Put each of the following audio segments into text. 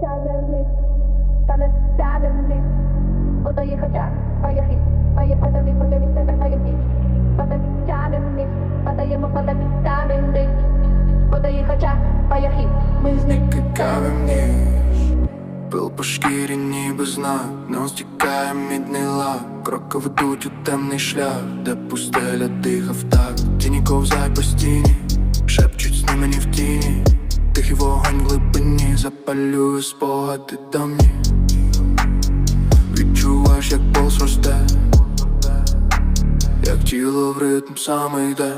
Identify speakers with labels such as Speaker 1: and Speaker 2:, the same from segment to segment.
Speaker 1: тягне вниз, та не тягне вниз. Подає хоча, пає хід, пає падали, подає від тебе пає піч. Паде тягне вниз, падаємо, паде тягне вниз. Подає хоча, пає хід, ми з ним.
Speaker 2: Кавим ніж Пил по шкірі ніби знак Нас стікає мідний лак Кроки ведуть у темний шлях Де пустеля дихав так Тіні ковзай по стіні Шепчуть сни мені в тіні Тихий вогонь глибині Запалює спогади давні. Відчуваєш, як пульс росте Як тіло в ритм саме йде.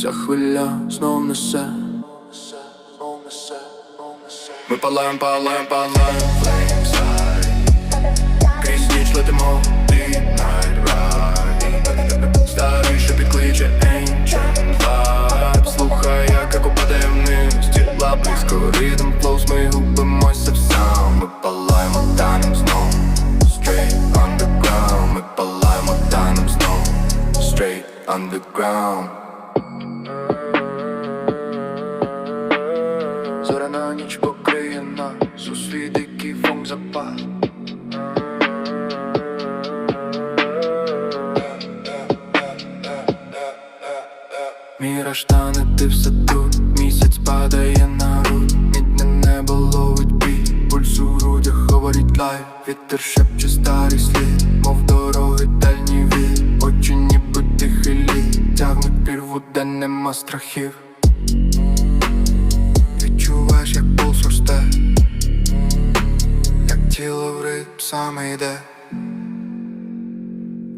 Speaker 2: Ця хвиля знов несе. Ми палаєм, палаєм, палаєм ритм flows Ми губимося в сам. Ми палаємо, танем знов Straight underground. Ми палаємо, танем знов Straight underground. Зоряна ніч покриє нас у свій дикий фонк запад Тане, ти все тут. Місяць падає на грудь Мідне небо ловить бій. Пульс у грудях говорить лайф. Вітер шепче старий слід Мов дороги дальні від Очі ніби тихий лід Тягнуть прірву, де нема страхів. Відчуваєш, як пулс росте, як тіло в ритм саме йде,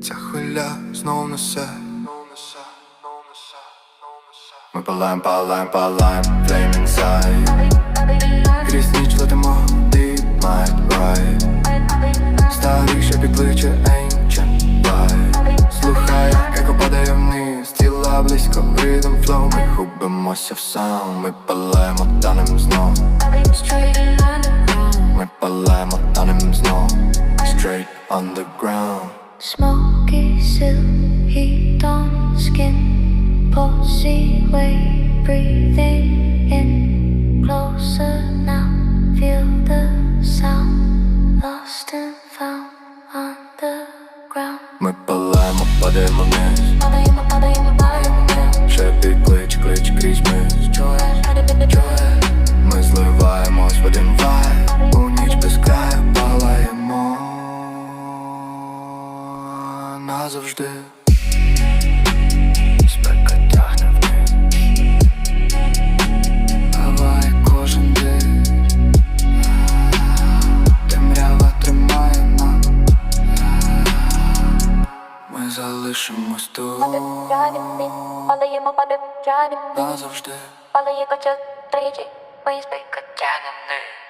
Speaker 2: ця хвиля знов несе. Ми палаєм, палаєм, палаєм, flame inside Крізь ніч летимо, deep might ride. Старий, що підкличе ancient vibe Слухай, як опадає вниз, тіла близько, ритм flow Ми губимося в саунд, ми палаємо, танем знов. Ми палаємо, танем знов. Straight underground.
Speaker 3: Smoky silk heat on skin, in. Closer now, feel the sound, lost and found underground.
Speaker 2: Ми палаємо, падаємо вниз
Speaker 1: Падаємо, падаємо, падаємо вниз.
Speaker 2: Ще клич, клич крізь мис
Speaker 1: Чуєш? Чуєш?
Speaker 2: Ми зливаємось в один залишимось тут
Speaker 1: Тягне вниз. Падаємо, падаємо, тягне вниз.
Speaker 2: Назавжди
Speaker 1: кача тричі, ми спейка тягне вниз.